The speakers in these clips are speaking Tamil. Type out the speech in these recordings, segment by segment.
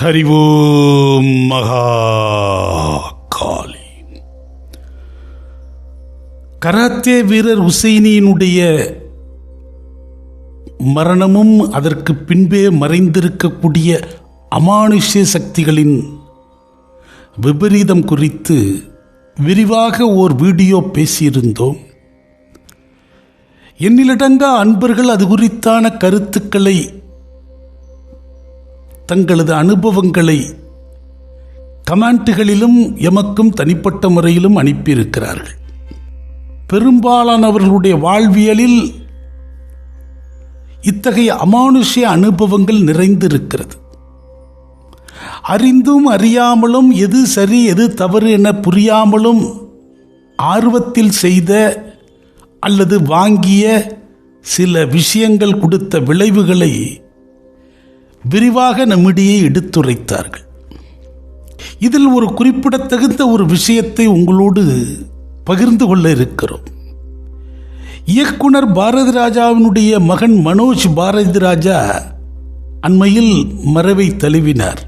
ஹரி ஓம் மகா காளி கராத்தே வீரர் உசைனியினுடைய மரணமும் அதற்கு பின்பே மறைந்திருக்கக்கூடிய அமானுஷ்ய சக்திகளின் விபரீதம் குறித்து விரிவாக ஓர் வீடியோ பேசியிருந்தோம். எண்ணிலடங்கா அன்பர்கள் அது குறித்தான கருத்துக்களை தங்களது அனுபவங்களை கமெண்ட்டுகளிலும் எமக்கும் தனிப்பட்ட முறையிலும் அனுப்பியிருக்கிறார்கள். பெரும்பாலானவர்களுடைய வாழ்வியலில் இத்தகைய அமானுஷ்ய அனுபவங்கள் நிறைந்திருக்கிறது. அறிந்தும் அறியாமலும் எது சரி எது தவறு என புரியாமலும் ஆர்வத்தில் செய்த அல்லது வாங்கிய சில விஷயங்கள் கொடுத்த விளைவுகளை விரிவாக நம்மிடையே எடுத்துரைத்தார்கள். இதில் ஒரு குறிப்பிடத்தகுந்த ஒரு விஷயத்தை உங்களோடு பகிர்ந்து கொள்ள இருக்கிறோம். இயக்குனர் பாரதி ராஜாவினுடைய மகன் மனோஜ் பாரதி ராஜா அண்மையில் மறைவை தழுவினார்.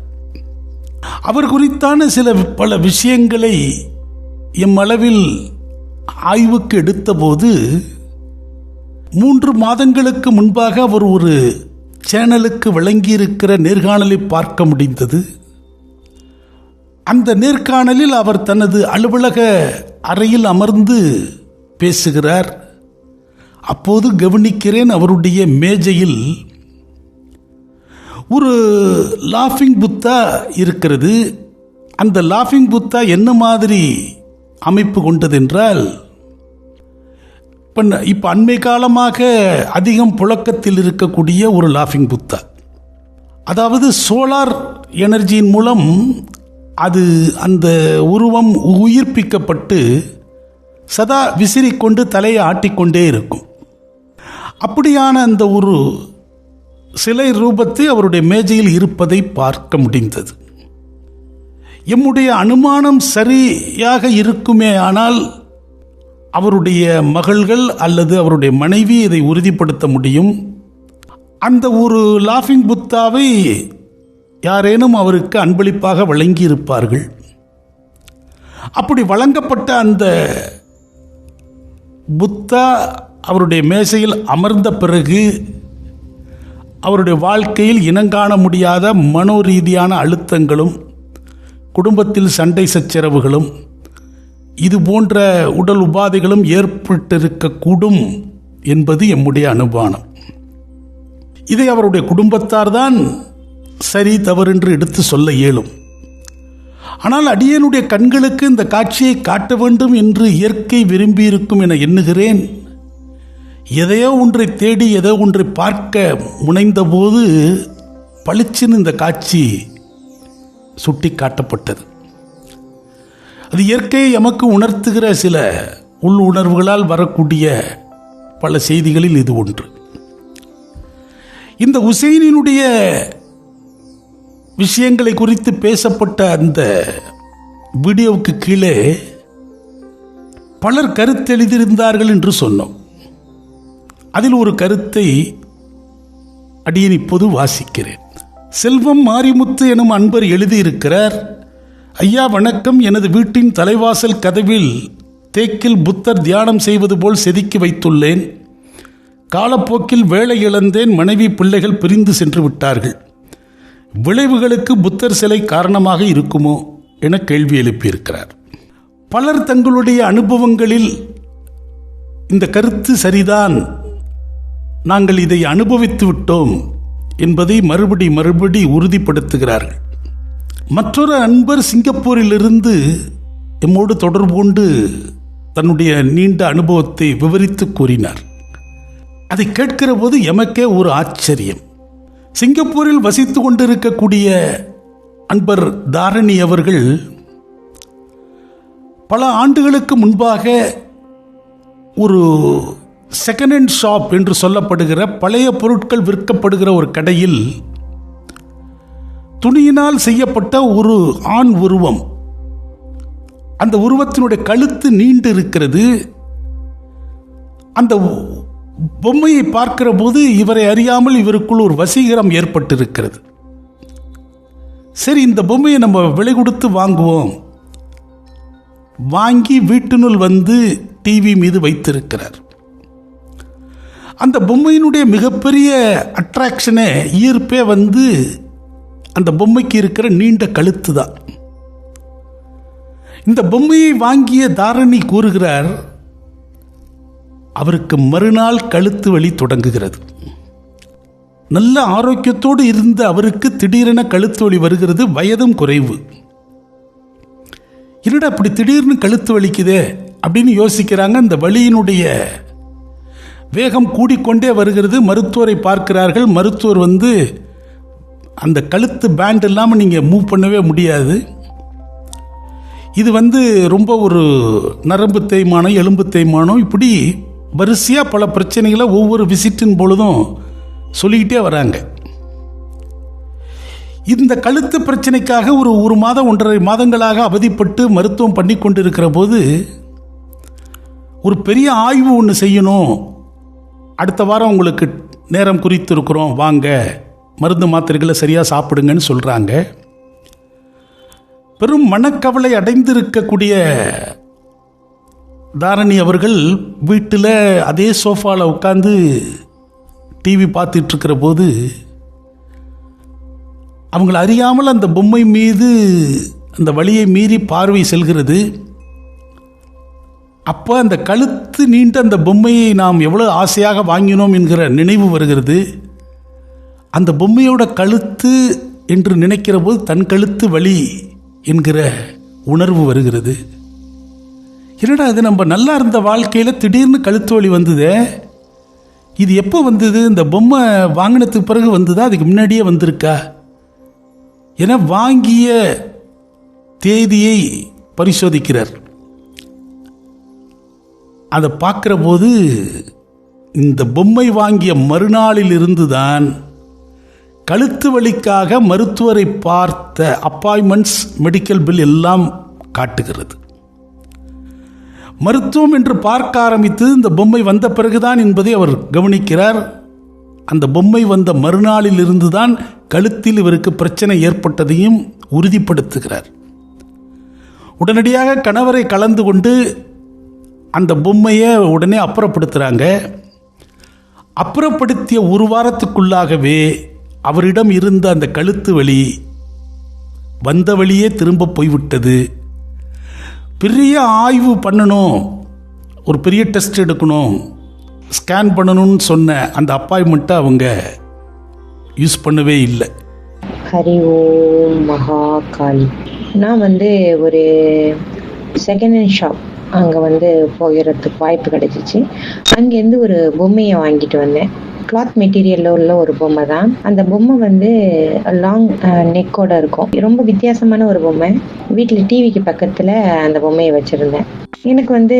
அவர் குறித்தான சில பல விஷயங்களை எம்மளவில் ஆய்வுக்கு எடுத்தபோது மூன்று மாதங்களுக்கு முன்பாக அவர் ஒரு சேனலுக்கு விளங்கியிருக்கிற நேர்காணலை பார்க்க முடிந்தது. அந்த நேர்காணலில் அவர் தனது அலுவலக அறையில் அமர்ந்து பேசுகிறார். அப்போது கவனிக்கிறேன் அவருடைய மேஜையில் ஒரு லாஃபிங் புத்தா இருக்கிறது. அந்த லாஃபிங் புத்தா என்ன மாதிரி அமைப்பு கொண்டதென்றால் இப்போ இப்போ அண்மை காலமாக அதிகம் புழக்கத்தில் இருக்கக்கூடிய ஒரு லாஃபிங் புத்தா. அதாவது சோலார் எனர்ஜியின் மூலம் அது அந்த உருவம் உயிர்ப்பிக்கப்பட்டு சதா விசிறிக்கொண்டு தலையை ஆட்டிக்கொண்டே இருக்கும். அப்படியான அந்த ஒரு சிலை ரூபத்தை அவருடைய மேஜையில் இருப்பதை பார்க்க முடிந்தது. எம்முடைய அனுமானம் சரியாக இருக்குமே ஆனால் அவருடைய மகள்கள் அல்லது அவருடைய மனைவி இதை உறுதிப்படுத்த முடியும்? அந்த ஒரு லாஃபிங் புத்தாவை யாரேனும் அவருக்கு அன்பளிப்பாக வழங்கியிருப்பார்கள். அப்படி வழங்கப்பட்ட அந்த புத்தா அவருடைய மேசையில் அமர்ந்த பிறகு அவருடைய வாழ்க்கையில் இனங்காண முடியாத மனோரீதியான அழுத்தங்களும் குடும்பத்தில் சண்டை சச்சரவுகளும் இது போன்ற உடல் உபாதைகளும் ஏற்பட்டிருக்கக்கூடும் என்பது எம்முடைய அனுமானம் இதை அவருடைய குடும்பத்தார் தான் சரி தவறென்று எடுத்து சொல்ல இயலும். ஆனால் அடியனுடைய கண்களுக்கு இந்த காட்சியை காட்ட வேண்டும் என்று இயற்கை விரும்பியிருக்கும் என எண்ணுகிறேன். எதையோ ஒன்றை தேடி எதோ ஒன்றை பார்க்க முனைந்தபோது பளிச்சின் இந்த காட்சி சுட்டி காட்டப்பட்டது அது இயற்கையை எமக்கு உணர்த்துகிற சில உள் உணர்வுகளால் வரக்கூடிய பல செய்திகளில் இது ஒன்று. இந்த உசைனினுடைய விஷயங்களை குறித்து பேசப்பட்ட அந்த வீடியோவுக்கு கீழே பலர் கருத்தெழுதியிருந்தார்கள் என்று சொன்னோம். அதில் ஒரு கருத்தை அடியன் இப்போது வாசிக்கிறேன். செல்வம் மாரிமுத்து எனும் அன்பர் எழுதியிருக்கிறார் ஐயா வணக்கம். எனது வீட்டின் தலைவாசல் கதவில் தேக்கில் புத்தர் தியானம் செய்வது போல் செதுக்கி வைத்துள்ளேன். காலப்போக்கில் வேலை இழந்தேன். மனைவி பிள்ளைகள் பிரிந்து சென்று விட்டார்கள். விளைவுகளுக்கு புத்தர் சிலை காரணமாக இருக்குமோ என கேள்வி எழுப்பியிருக்கிறார். பலர் தங்களுடைய அனுபவங்களில் இந்த கருத்து சரிதான். நாங்கள் இதை அனுபவித்து விட்டோம் என்பதை மறுபடி மறுபடி உறுதிப்படுத்துகிறார்கள். மற்றொரு அன்பர் சிங்கப்பூரிலிருந்து எம்மோடு தொடர்பு கொண்டு தன்னுடைய நீண்ட அனுபவத்தை விவரித்து கூறினார். அதை கேட்கிற போது எமக்கே ஒரு ஆச்சரியம். சிங்கப்பூரில் வசித்து கொண்டிருக்கக்கூடிய அன்பர் தாரணி அவர்கள் பல ஆண்டுகளுக்கு முன்பாக ஒரு செகண்ட் ஹேண்ட் ஷாப் என்று சொல்லப்படுகிற பழைய பொருட்கள் விற்கப்படுகிற ஒரு கடையில் துணியினால் செய்யப்பட்ட ஒரு ஆண் உருவம். அந்த உருவத்தினுடைய கழுத்து நீண்டு இருக்கிறது அந்த பொம்மையை பார்க்கிற போது இவரை அறியாமல் இவருக்குள் ஒரு வசீகரம் ஏற்பட்டிருக்கிறது. சரி இந்த பொம்மையை நம்ம விலை கொடுத்து வாங்குவோம். வாங்கி வீட்டினுள் வந்து டிவி மீது வைத்திருக்கிறார். அந்த பொம்மையினுடைய மிகப்பெரிய அட்ராக்ஷனே ஈர்ப்பே வந்து அந்த பொம்மைக்கு இருக்கிற நீண்ட கழுத்து தான். இந்த பொம்மையை வாங்கிய தாரணி கூறுகிறார் அவருக்கு மறுநாள் கழுத்து வலி தொடங்குகிறது. நல்ல ஆரோக்கியத்தோடு இருந்த அவருக்கு திடீரென கழுத்து வலி வருகிறது வயதும் குறைவு. என்னடா அப்படி திடீர்னு கழுத்து வலிக்குதே அப்படின்னு யோசிக்கிறாங்க. இந்த வழியினுடைய வேகம் கூடிக்கொண்டே வருகிறது. மருத்துவரை பார்க்கிறார்கள். மருத்துவர் வந்து அந்த கழுத்து பேண்ட் இல்லாமல் நீங்கள் மூவ் பண்ணவே முடியாது. இது வந்து ரொம்ப ஒரு நரம்பு தேய்மானம் எலும்பு தேய்மானம் இப்படி வரிசையாக பல பிரச்சனைகளை ஒவ்வொரு விசிட்டின் பொழுதும் சொல்லிக்கிட்டே வராங்க. இந்த கழுத்து பிரச்சனைக்காக ஒரு ஒரு மாதம் ஒன்றரை மாதங்களாக அவதிப்பட்டு மருத்துவம் பண்ணி கொண்டிருக்கிற போது ஒரு பெரிய ஆய்வு ஒன்று செய்யணும். அடுத்த வாரம் உங்களுக்கு நேரம் குறித்து இருக்கிறோம் வாங்க. மருந்து மாத்திரைகளை சரியாக சாப்பிடுங்கன்னு சொல்கிறாங்க பெரும் மனக்கவலை அடைந்திருக்கக்கூடிய தாரணி அவர்கள் வீட்டில் அதே சோஃபாவில் உட்காந்து டிவி பார்த்துட்டுருக்கிற போது அவங்களை அறியாமல் அந்த பொம்மை மீது அந்த வழியை மீறி பார்வை செல்கிறது. அப்போ அந்த கழுத்து நீண்ட அந்த பொம்மையை நாம் எவ்வளோ ஆசையாக வாங்கினோம் என்கிற நினைவு வருகிறது. அந்த பொம்மையோட கழுத்து என்று நினைக்கிற போது தன் கழுத்து வலி என்கிற உணர்வு வருகிறது. என்னடா இது நம்ம நல்லா இருந்த வாழ்க்கையில் திடீர்னு கழுத்து வலி வந்ததே? இது எப்போ வந்தது? இந்த பொம்மை வாங்கினதுக்கு பிறகு வந்ததா? அதுக்கு முன்னாடியே வந்திருக்கா? என வாங்கிய தேதியை பரிசோதிக்கிறார். அதை பார்க்குற போது இந்த பொம்மை வாங்கிய மறுநாளில் இருந்துதான் கழுத்து வலிக்காக மருத்துவரை பார்த்த அப்பாயின்மெண்ட்ஸ் மெடிக்கல் பில் எல்லாம் காட்டுகிறது. மருத்துவம் என்று பார்க்க ஆரம்பித்து இந்த பொம்மை வந்த பிறகுதான் என்பதை அவர் கவனிக்கிறார். அந்த பொம்மை வந்த மறுநாளில் இருந்துதான் கழுத்தில் இவருக்கு பிரச்சனை ஏற்பட்டதையும் உறுதிப்படுத்துகிறார். உடனடியாக கணவரை கலந்து கொண்டு அந்த பொம்மையை உடனே அப்புறப்படுத்துகிறாங்க அப்புறப்படுத்திய ஒரு வாரத்துக்குள்ளாகவே அவரிடம் இருந்த அந்த கழுத்து வலி வந்த வழியே திரும்ப போய்விட்டது. பெரிய ஆய்வு பண்ணணும். ஒரு பெரிய டெஸ்ட் எடுக்கணும். ஸ்கேன் பண்ணணும்னு சொன்ன அந்த அப்பாயின்மெண்ட்டை அவங்க யூஸ் பண்ணவே இல்லை. ஹரி ஓம் மகாகாளி. நான் வந்து ஒரு செகண்ட் ஹேண்ட் ஷாப் அங்கே வந்து போகிறதுக்கு வாய்ப்பு கிடைச்சிச்சு. அங்கேருந்து ஒரு பொம்மையை வாங்கிட்டு வந்தேன். கிளாத் மெட்டீரியல்ல உள்ள ஒரு பொம்மை தான். அந்த பொம்மை வந்து லாங் நெக்கோட uh, இருக்கும். ரொம்ப வித்தியாசமான ஒரு பொம்மை. வீட்டில் டிவிக்கு பக்கத்தில் அந்த பொம்மையை வச்சுருந்தேன். எனக்கு வந்து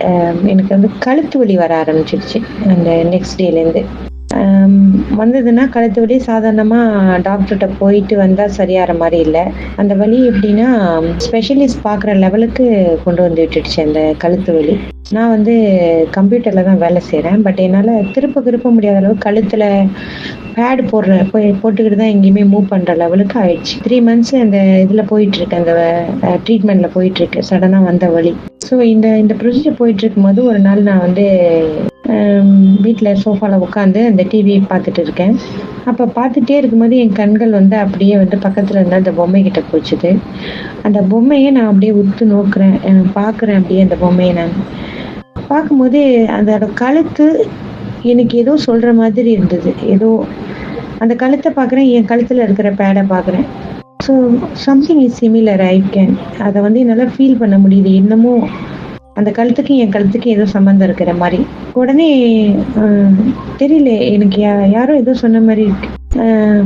அஹ், எனக்கு வந்து கழுத்து வலி வர ஆரம்பிச்சிருச்சு. அந்த நெக்ஸ்ட் டேலேருந்து வந்ததுன்னா கழுத்து வலி சாதாரணமாக டாக்டர்கிட்ட போயிட்டு வந்தால் சரியாகிற மாதிரி இல்லை. அந்த வலி எப்படின்னா ஸ்பெஷலிஸ்ட் பார்க்குற லெவலுக்கு கொண்டு வந்து விட்டுடுச்சு அந்த கழுத்து வலி. நான் வந்து கம்ப்யூட்டரில் தான் வேலை செய்கிறேன். பட் என்னால் திருப்ப திருப்ப முடியாத அளவுக்கு கழுத்தில் பேடு போடுற போய் போட்டுக்கிட்டு தான் எங்கேயுமே மூவ் பண்ணுற லெவலுக்கு ஆயிடுச்சு. த்ரீ மந்த்ஸ் அந்த இதில் போயிட்டுருக்கு அந்த ட்ரீட்மெண்ட்டில் போயிட்டுருக்கு. சடனாக வந்த வழி ஸோ இந்த இந்த ப்ரொசீஜர் போயிட்டு இருக்கும்போது ஒரு நாள் நான் வந்து வீட்டில் சோஃபாவில் உட்காந்து அந்த டிவி பார்த்துட்டு இருக்கேன். அப்போ பார்த்துட்டே இருக்கும்போது என் கண்கள் வந்து அப்படியே வந்து பக்கத்தில் இருந்த அந்த பொம்மை கிட்ட போச்சுது. அந்த பொம்மையை நான் அப்படியே உத்து நோக்குறேன் பார்க்குறேன் அப்படியே அந்த பொம்மையை நான். பார்க்கும்போது அதோட கழுத்து எனக்கு ஏதோ சொல்கிற மாதிரி இருந்தது. ஏதோ அந்த கழுத்தை பார்க்குறேன் என் கழுத்தில் இருக்கிற பேடை பார்க்குறேன். So something is similar I can அதை வந்து என்னால் ஃபீல் பண்ண முடியுது. இன்னமும் அந்த கழுத்துக்கு என் கழுத்துக்கு ஏதோ சம்மந்தம் இருக்கிற மாதிரி. உடனே ஆஹ், தெரியல எனக்கு யா- யாரோ ஏதோ சொன்ன மாதிரி இருக்கு. ஆஹ்,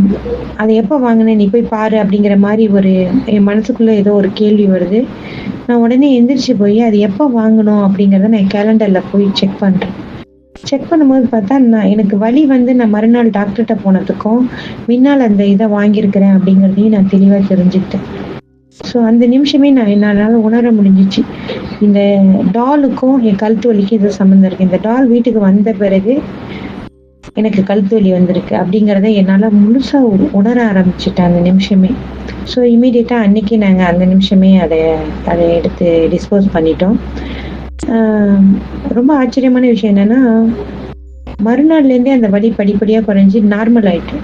அதை எப்போ வாங்கின நீ போய் பாரு அப்படிங்கிற மாதிரி ஒரு என் மனசுக்குள்ள ஏதோ ஒரு கேள்வி வருது. நான் உடனே எந்திரிச்சு போய் அது எப்போ வாங்கணும்? அப்படிங்கிறத நான் கேலண்டரில் போய் செக் பண்ணுறேன் செக் பண்ணும்போது பார்த்தா நான் எனக்கு வலி வந்து நான் மறுநாள் டாக்டர்கிட்ட போனதுக்கும் முன்னால் அந்த இதை வாங்கியிருக்கிறேன் அப்படிங்கிறதையும் நான் தெளிவாக தெரிஞ்சுக்கிட்டேன். ஸோ அந்த நிமிஷமே நான் என்னால் உணர முடிஞ்சிச்சு. இந்த டாலுக்கும் என் கழுத்து வலிக்கும் இது சம்மந்தம் இருக்கு. இந்த டால் வீட்டுக்கு வந்த பிறகு எனக்கு கழுத்து வலி வந்திருக்கு அப்படிங்கிறத என்னால் முழுசாக உணர ஆரம்பிச்சிட்டேன் அந்த நிமிஷமே. ஸோ இமீடியட்டாக அன்னைக்கு நாங்கள் அந்த நிமிஷமே அதை அதை எடுத்து டிஸ்போஸ் பண்ணிட்டோம். ஆஹ் ரொம்ப ஆச்சரியமான விஷயம் என்னன்னா மறுநாள்லேருந்தே அந்த வலி படிப்படியாக குறைஞ்சி நார்மல் ஆயிட்டு.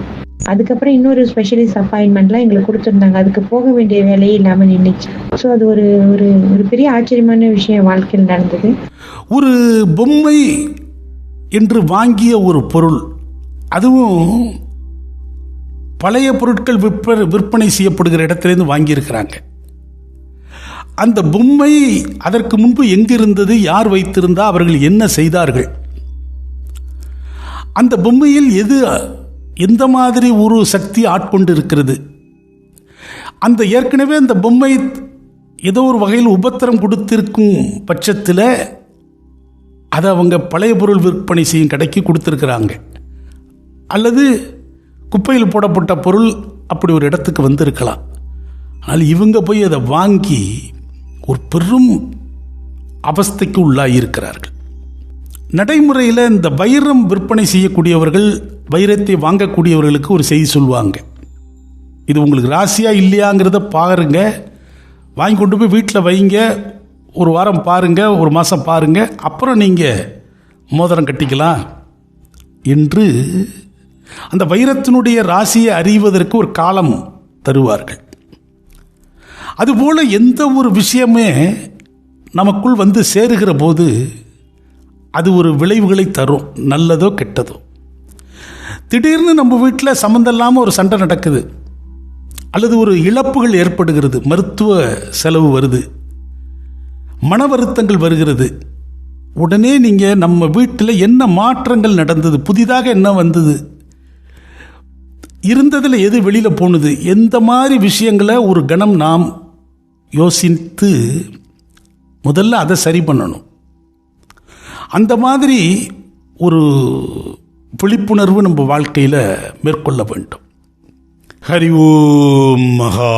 அதுக்கப்புறம் இன்னொரு ஸ்பெஷலிஸ்ட் அப்பாயின்மெண்ட்லாம் எங்களுக்கு கொடுத்துருந்தாங்க. அதுக்கு போக வேண்டிய வேலையே இல்லாமல் நின்றுச்சு ஸோ அது ஒரு ஒரு ஒரு பெரிய ஆச்சரியமான விஷயம் வாழ்க்கையில் நடந்தது. ஒரு பொம்மை என்று வாங்கிய ஒரு பொருள். அதுவும் பழைய பொருட்கள் விற்ப விற்பனை செய்யப்படுகிற இடத்துலேருந்து வாங்கியிருக்கிறாங்க. அந்த பொம்மை அதற்கு முன்பு எங்கிருந்தது யார் வைத்திருந்தா அவர்கள் என்ன செய்தார்கள்? அந்த பொம்மையில் எது எந்த மாதிரி ஒரு சக்தி ஆட்கொண்டு இருக்கிறது அந்த ஏற்கனவே அந்த பொம்மை ஏதோ ஒரு வகையில் உபத்திரம் கொடுத்திருக்கும் பட்சத்தில் அதை அவங்க பழைய பொருள் விற்பனை செய்யும் கடைக்கு கொடுத்துருக்குறாங்க. அல்லது குப்பையில் போடப்பட்ட பொருள் அப்படி ஒரு இடத்துக்கு வந்திருக்கலாம். ஆனால் இவங்க போய் அதை வாங்கி ஒரு பெரும் அவஸ்தைக்கு உள்ளாகியிருக்கிறார்கள் நடைமுறையில் இந்த வைரம் விற்பனை செய்யக்கூடியவர்கள் வைரத்தை வாங்கக்கூடியவர்களுக்கு ஒரு செய்தி சொல்லுவாங்க. இது உங்களுக்கு ராசியாக இல்லையாங்கிறத பாருங்க. வாங்கி கொண்டு போய் வீட்டில் வைங்க. ஒரு வாரம் பாருங்க ஒரு மாதம் பாருங்கள் அப்புறம் நீங்கள் மோதிரம் கட்டிக்கலாம் என்று அந்த வைரத்தினுடைய ராசியை அறிவதற்கு ஒரு காலம் தருவார்கள். அதுபோல் எந்த ஒரு விஷயமே நமக்குள் வந்து சேருகிற போது அது ஒரு விளைவுகளை தரும் நல்லதோ கெட்டதோ. திடீர்னு நம்ம வீட்டில் சம்மந்தம் இல்லாமல் ஒரு சண்டை நடக்குது. அல்லது ஒரு இழப்புகள் ஏற்படுகிறது. மருத்துவ செலவு வருது. மன வருத்தங்கள் வருகிறது. உடனே நீங்கள் நம்ம வீட்டில் என்ன மாற்றங்கள் நடந்தது? புதிதாக என்ன வந்தது? இருந்ததில் எது வெளியில் போனது? எந்த மாதிரி விஷயங்களை ஒரு கணம் நாம் யோசித்து முதல்ல அதை சரி பண்ணணும். அந்த மாதிரி ஒரு விழிப்புணர்வு நம்ம வாழ்க்கையில் மேற்கொள்ள வேண்டும். ஹரி ஓம் மகா